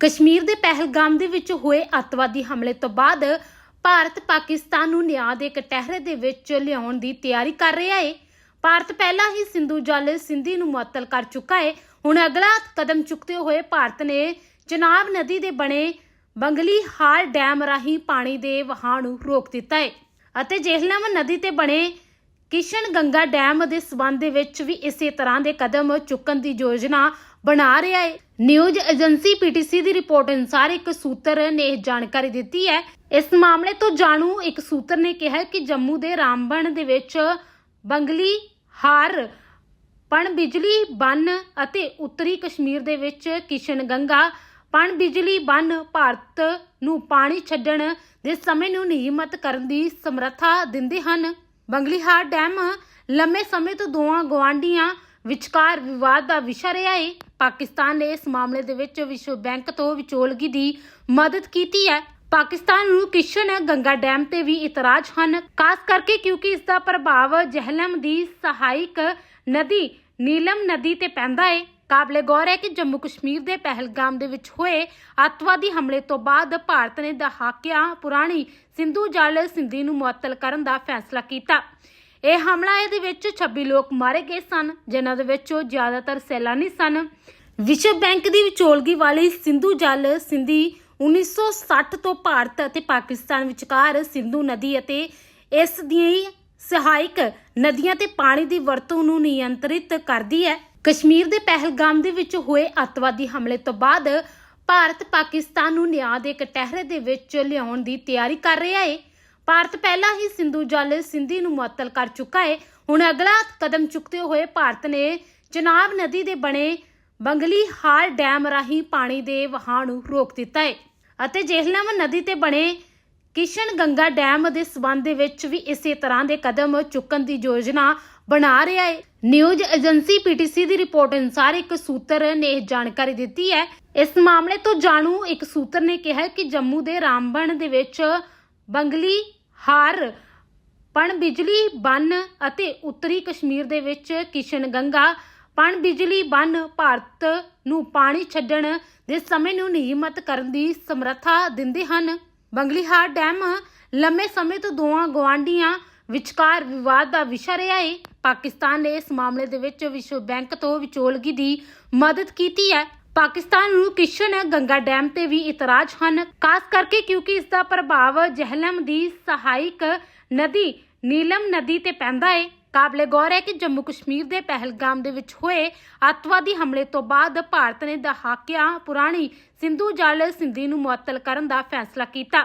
ਕਸ਼ਮੀਰ ਦੇ ਪਹਿਲਗਾਮ ਦੇ ਵਿੱਚ ਹੋਏ ਅੱਤਵਾਦੀ ਹਮਲੇ ਤੋਂ ਬਾਅਦ ਭਾਰਤ ਪਾਕਿਸਤਾਨ ਨੂੰ ਨਿਆਂ ਦੇ ਕਟਹਿਰੇ ਦੇ ਵਿੱਚ ਲਿਆਉਣ ਦੀ ਤਿਆਰੀ ਕਰ ਰਿਹਾ ਹੈ ਭਾਰਤ ਪਹਿਲਾਂ ਹੀ ਸਿੰਧੂ ਜਲ ਸਿੰਧੀ ਨੂੰ ਮੁਅੱਤਲ ਕਰ ਚੁੱਕਾ ਹੈ ਹੁਣ ਅਗਲਾ ਕਦਮ ਚੁੱਕਦੇ ਹੋਏ ਭਾਰਤ ਨੇ ਚਨਾਬ ਨਦੀ ਦੇ ਬਣੇ ਬੰਗਲੀ ਹਾਰ ਡੈਮ ਰਾਹੀਂ ਪਾਣੀ ਦੇ ਵਹਾਅ ਨੂੰ ਰੋਕ ਦਿੱਤਾ ਹੈ ਅਤੇ ਜੇਹਲਮ ਨਦੀ ਤੇ ਬਣੇ ਕਿਸ਼ਨ ਗੰਗਾ ਡੈਮ ਦੇ ਸਬੰਧ ਦੇ ਵਿੱਚ ਵੀ ਇਸੇ ਤਰ੍ਹਾਂ ਦੇ ਕਦਮ ਚੁੱਕਣ ਦੀ ਯੋਜਨਾ ਬਣਾ ਰਿਹਾ ਹੈ ਨਿਊਜ਼ ਏਜੰਸੀ ਪੀਟੀਸੀ ਦੀ ਰਿਪੋਰਟ ਅਨੁਸਾਰ ਇੱਕ ਸੂਤਰ ਨੇ ਇਹ ਜਾਣਕਾਰੀ ਦਿੱਤੀ ਹੈ। ਇਸ ਮਾਮਲੇ ਤੋਂ ਜਾਣੂ ਇੱਕ ਸੂਤਰ ਨੇ ਕਿਹਾ ਕਿ ਜੰਮੂ ਦੇ ਰਾਮਬਣ ਦੇ ਵਿੱਚ ਬੰਗਲੀ, ਹਾਰ, ਪਣ ਬਿਜਲੀ, ਬੰਨ ਅਤੇ ਉੱਤਰੀ ਕਸ਼ਮੀਰ ਦੇ ਵਿੱਚ ਕਿਸ਼ਨ ਗੰਗਾ, ਪਣ ਬਿਜਲੀ, ਬੰਨ ਭਾਰਤ ਨੂੰ ਪਾਣੀ ਛੱਡਣ ਦੇ ਸਮੇਂ ਨੂੰ ਨਿਯਮਤ ਕਰਨ ਦੀ ਸਮਰੱਥਾ ਦਿੰਦੇ ਹਨ। ਬੰਗਲੀਹਾਰ ਡੈਮ ਲੰਮੇ ਸਮੇਂ ਤੋਂ ਦੋਵਾਂ ਗਵਾਂਢੀਆਂ ਵਿਚਕਾਰ ਵਿਵਾਦ ਦਾ ਵਿਸ਼ਾ ਰਿਹਾ ਹੈ ਪਾਕਿਸਤਾਨ ਨੇ ਇਸ ਮਾਮਲੇ ਦੇ ਵਿੱਚ ਵਿਸ਼ਵ ਬੈਂਕ ਤੋਂ ਵਿਚੋਲਗੀ ਦੀ ਮਦਦ ਕੀਤੀ ਹੈ। ਪਾਕਿਸਤਾਨ ਨੂੰ ਕਿਸ਼ਨ ਗੰਗਾ ਡੈਮ ਤੇ ਵੀ ਇਤਰਾਜ਼ ਹਨ। ਖਾਸ ਕਰਕੇ ਕਿਉਂਕਿ ਇਸ ਦਾ ਪ੍ਰਭਾਵ ਜਹਲਮ ਦੀ ਸਹਾਇਕ ਨਦੀ ਨੀਲਮ ਨਦੀ ਤੇ ਪੈਂਦਾ ਹੈ ਕਾਬਲੇ ਗੌਰ ਹੈ ਕਿ ਜੰਮੂ ਕਸ਼ਮੀਰ ਦੇ ਪਹਿਲਗਾਮ ਦੇ ਵਿੱਚ ਹੋਏ ਅੱਤਵਾਦੀ ਹਮਲੇ ਤੋਂ ਬਾਅਦ ਭਾਰਤ ਨੇ ਦਹਾਕਿਆਂ ਪੁਰਾਣੀ ਸਿੰਧੂ ਜਲ ਸਿੰਧੀ ਨੂੰ ਮੁਅੱਤਲ ਕਰਨ ਦਾ ਫੈਸਲਾ ਕੀਤਾ। ਇਹ ਹਮਲਾ ਇਹਦੇ ਵਿੱਚ 26 ਲੋਕ ਮਾਰੇ ਗਏ ਸਨ, ਜਿਨ੍ਹਾਂ ਦੇ ਵਿੱਚੋਂ ਜ਼ਿਆਦਾਤਰ ਸੈਲਾਨੀ ਸਨ। ਵਿਸ਼ਵ ਬੈਂਕ ਦੀ ਵਿਚੋਲਗੀ ਵਾਲੀ ਸਿੰਧੂ ਜਲ ਸਿੰਧੀ 1960 ਤੋਂ ਭਾਰਤ ਅਤੇ ਪਾਕਿਸਤਾਨ ਵਿਚਕਾਰ ਸਿੰਧੂ ਨਦੀ ਅਤੇ ਇਸ ਦੀ ਸਹਾਇਕ ਨਦੀਆਂ ਤੇ ਪਾਣੀ ਦੀ ਵਰਤੋਂ ਨੂੰ ਨਿਯੰਤਰਿਤ ਕਰਦੀ ਹੈ। ਕਸ਼ਮੀਰ ਦੇ ਪਹਿਲਗਾਮ ਦੇ ਵਿੱਚ ਹੋਏ ਅੱਤਵਾਦੀ ਹਮਲੇ ਤੋਂ ਬਾਅਦ ਭਾਰਤ ਪਾਕਿਸਤਾਨ ਨੂੰ ਨਿਆਂ ਦੇ ਕਟਹਿਰੇ ਦੇ ਵਿੱਚ ਲਿਆਉਣ ਦੀ ਤਿਆਰੀ ਕਰ ਰਿਹਾ ਹੈ। ਭਾਰਤ ਪਹਿਲਾਂ ਹੀ ਸਿੰਧੂ ਜਲ ਸਿੰਧੀ ਨੂੰ ਮੁਅੱਤਲ ਕਰ ਚੁੱਕਾ ਹੈ ਹੁਣ ਅਗਲਾ ਕਦਮ ਚੁੱਕਦੇ ਹੋਏ ਭਾਰਤ ਨੇ ਚਨਾਬ ਨਦੀ ਦੇ ਬਣੇ ਬੰਗਲੀ ਹਾਰ ਡੈਮ ਰਾਹੀਂ ਪਾਣੀ ਦੇ ਵਹਾਅ ਨੂੰ ਰੋਕ ਦਿੱਤਾ ਹੈ ਅਤੇ ਜੇਹਲਮ ਨਦੀ ਤੇ ਬਣੇ ਕਿਸ਼ਨ ਗੰਗਾ ਡੈਮ ਦੇ ਸਬੰਧ ਦੇ ਵਿੱਚ ਵੀ ਇਸੇ ਤਰ੍ਹਾਂ ਦੇ ਕਦਮ ਚੁੱਕਣ ਦੀ ਯੋਜਨਾ ਬਣਾ ਰਿਹਾ ਹੈ ਨਿਊਜ਼ ਏਜੰਸੀ ਪੀਟੀਸੀ ਦੀ ਰਿਪੋਰਟ ਅਨੁਸਾਰ ਇੱਕ ਸੂਤਰ ਨੇ ਇਹ ਜਾਣਕਾਰੀ ਦਿੱਤੀ ਹੈ। ਇਸ ਮਾਮਲੇ ਤੋਂ ਜਾਣੂ ਇੱਕ ਸੂਤਰ ਨੇ ਕਿਹਾ ਕਿ ਜੰਮੂ ਦੇ ਰਾਮਬਣ ਦੇ ਵਿੱਚ ਬੰਗਲੀ ਹਾਰ। ਪਣ ਬਿਜਲੀ, ਬੰਨ ਅਤੇ ਉੱਤਰੀ ਕਸ਼ਮੀਰ ਦੇ ਵਿੱਚ ਕਿਸ਼ਨ ਗੰਗਾ। ਪਣ ਬਿਜਲੀ, ਬੰਨ ਭਾਰਤ ਨੂੰ ਪਾਣੀ ਛੱਡਣ ਦੇ ਸਮੇਂ ਨੂੰ ਨਿਯਮਤ ਕਰਨ ਦੀ ਸਮਰੱਥਾ ਦਿੰਦੇ ਹਨ। ਬੰਗਲੀਹਾਰ ਡੈਮ ਲੰਮੇ ਸਮੇਂ ਤੋਂ ਦੋਵਾਂ ਗਵਾਂਢੀਆਂ ਵਿਚਕਾਰ ਵਿਵਾਦ ਦਾ ਵਿਸ਼ਾ ਰਿਹਾ ਹੈ ਪਾਕਿਸਤਾਨ ਨੇ ਇਸ ਮਾਮਲੇ ਦੇ ਵਿੱਚ ਵਿਸ਼ਵ ਬੈਂਕ ਤੋਂ ਵਿਚੋਲਗੀ ਦੀ ਮਦਦ ਕੀਤੀ ਹੈ। ਪਾਕਿਸਤਾਨ ਨੂੰ ਕਿਸ਼ਨ ਗੰਗਾ ਡੈਮ ਤੇ ਵੀ ਇਤਰਾਜ਼ ਹਨ, ਖਾਸ ਕਰਕੇ ਕਿਉਂਕਿ ਇਸ ਦਾ ਪ੍ਰਭਾਵ ਜਹਲਮ ਦੀ ਸਹਾਇਕ ਨਦੀ ਨੀਲਮ ਨਦੀ ਤੇ ਪੈਂਦਾ ਹੈ ਕਾਬਲੇ ਗੌਰ ਹੈ ਕਿ ਜੰਮੂ ਕਸ਼ਮੀਰ ਦੇ ਪਹਿਲਗਾਮ ਦੇ ਵਿੱਚ ਹੋਏ ਅੱਤਵਾਦੀ ਹਮਲੇ ਤੋਂ ਬਾਅਦ ਭਾਰਤ ਨੇ ਦਹਾਕਿਆਂ ਪੁਰਾਣੀ ਸਿੰਧੂ ਜਲ ਸਿੰਧੀ ਨੂੰ ਮੁਅੱਤਲ ਕਰਨ ਦਾ ਫੈਸਲਾ ਕੀਤਾ।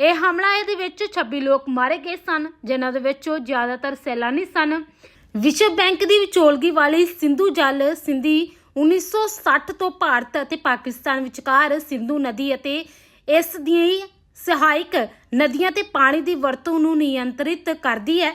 ਇਹ ਹਮਲਾ ਇਹਦੇ ਵਿੱਚ 26 ਲੋਕ ਮਾਰੇ ਗਏ ਸਨ, ਜਿਨ੍ਹਾਂ ਦੇ ਵਿੱਚੋਂ ਜ਼ਿਆਦਾਤਰ ਸੈਲਾਨੀ ਸਨ। ਵਿਸ਼ਵ ਬੈਂਕ ਦੀ ਵਿਚੋਲਗੀ ਵਾਲੀ ਸਿੰਧੂ ਜਲ ਸਿੰਧੀ 1960 ਤੋਂ ਭਾਰਤ ਅਤੇ ਪਾਕਿਸਤਾਨ ਵਿਚਕਾਰ ਸਿੰਧੂ ਨਦੀ ਅਤੇ ਇਸ ਦੀ ਸਹਾਇਕ ਨਦੀਆਂ ਤੇ ਪਾਣੀ ਦੀ ਵਰਤੋਂ ਨੂੰ ਨਿਯੰਤਰਿਤ ਕਰਦੀ ਹੈ।